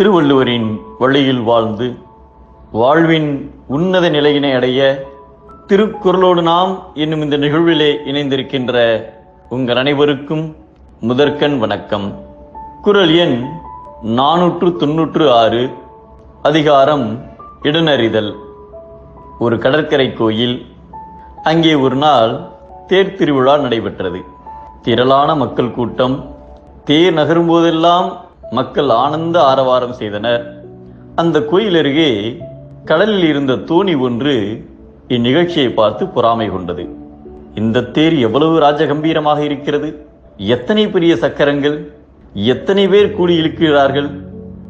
திருவள்ளுவரின் வழியில் வாழ்ந்து வாழ்வின் உன்னத நிலையினை அடைய திருக்குறளோடு நாம் என்னும் இந்த நிகழ்விலே இணைந்திருக்கின்ற உங்கள் அனைவருக்கும் முதற்கண் வணக்கம். குறள் எண் நானூற்று தொன்னூற்று ஆறு அதிகாரம் இடனறிதல். ஒரு கடற்கரை கோயில் அங்கே ஒரு நாள் தேர் திருவிழா நடைபெற்றது. திரளான மக்கள் கூட்டம் தேர் நகரும் போதெல்லாம் மக்கள் ஆனந்த ஆரவாரம் செய்தனர். அந்த கோயில் அருகே கடலில் இருந்த தோணி ஒன்று இந்நிகழ்ச்சியை பார்த்து பொறாமை கொண்டது. இந்த தேர் எவ்வளவு ராஜகம்பீரமாக இருக்கிறது? எத்தனை பெரிய சக்கரங்கள்? எத்தனை பேர் கூடி இழுக்கிறார்கள்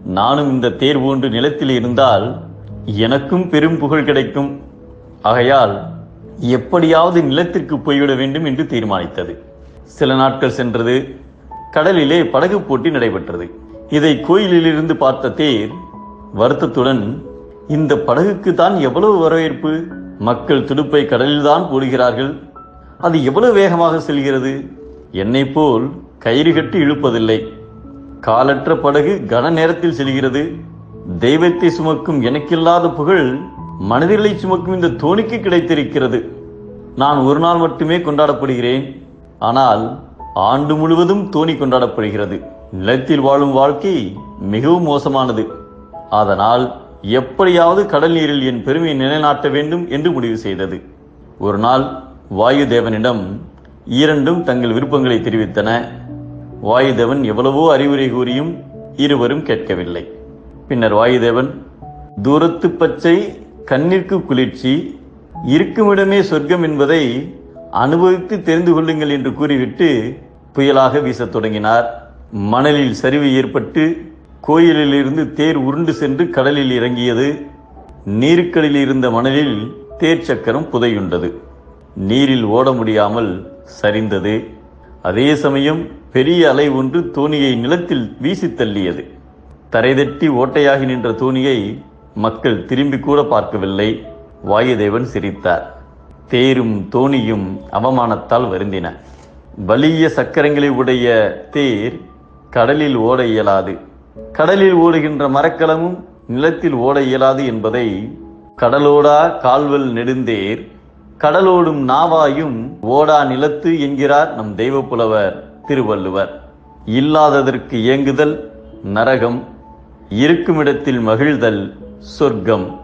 நானும் இந்த தேர் போன்று நிலத்தில் இருந்தால் எனக்கும் பெரும் புகழ் கிடைக்கும். ஆகையால் எப்படியாவது நிலத்திற்கு போய்விட வேண்டும் என்று தீர்மானித்தது. சில நாட்கள் சென்றது. கடலிலே படகு போட்டி நடைபெற்றது. இதை கோயிலிலிருந்து பார்த்த தேர் வருத்தத்துடன் இந்த படகுக்கு தான் எவ்வளவு வரவேற்பு? மக்கள் துடுப்பை கடலில்தான் போடுகிறார்கள். அது எவ்வளவு வேகமாக செல்கிறது? என்னை போல் கயிறு கட்டி இழுப்பதில்லை. காலற்ற படகு கன நேரத்தில் செல்கிறது. தெய்வத்தை சுமக்கும் எனக்கில்லாத புகழ் மனதிலை சுமக்கும் இந்த தோணிக்கு கிடைத்திருக்கிறது. நான் ஒரு நாள் மட்டுமே கொண்டாடப்படுகிறேன். ஆனால் ஆண்டு முழுவதும் தோணி கொண்டாடப்படுகிறது. நிலத்தில் வாழும் வாழ்க்கை மிகவும் மோசமானது. அதனால் எப்படியாவது கடல் நீரில் என் பெருமையை நிலைநாட்ட வேண்டும் என்று முடிவு செய்தது. ஒரு நாள் வாயு தேவனிடம் இரண்டும் தங்கள் விருப்பங்களை தெரிவித்தன. வாயுதேவன் எவ்வளவோ அறிவுரை கூறியும் இருவரும் கேட்கவில்லை. பின்னர் வாயுதேவன் தூரத்து பச்சை கண்ணிற்கு குளிர்ச்சி இருக்குமிடமே சொர்க்கம் என்பதை அனுபவித்து தெரிந்து கொள்ளுங்கள் என்று கூறிவிட்டு புயலாக வீசத் தொடங்கினார். மணலில் சரிவு ஏற்பட்டு கோயிலில் இருந்து தேர் உருண்டு சென்று கடலில் இறங்கியது. நீருக்கடலில் இருந்த மணலில் தேர் சக்கரம் புதையுண்டது. நீரில் ஓட முடியாமல் சரிந்தது. அதே சமயம் பெரிய அலை ஒன்று தோணியை நிலத்தில் வீசி தள்ளியது. தரைதட்டி ஓட்டையாகி நின்ற தோணியை மக்கள் திரும்பி கூட பார்க்கவில்லை. வாயுதேவன் சிரித்தார். தேரும் தோணியும் அவமானத்தால் வருந்தின. வலிய சக்கரங்களை உடைய தேர் கடலில் ஓட இயலாது. கடலில் ஓடுகின்ற மரக்கலமும் நிலத்தில் ஓட இயலாது என்பதை கடலோடா கால்வல் நெடுந்தேர் கடலோடும் நாவாயும் ஓடா நிலத்து என்கிறார் நம் தெய்வப்புலவர் திருவள்ளுவர். இல்லாததற்கு இயங்குதல் நரகம் இருக்குமிடத்தில் மகிழ்தல் சொர்க்கம்.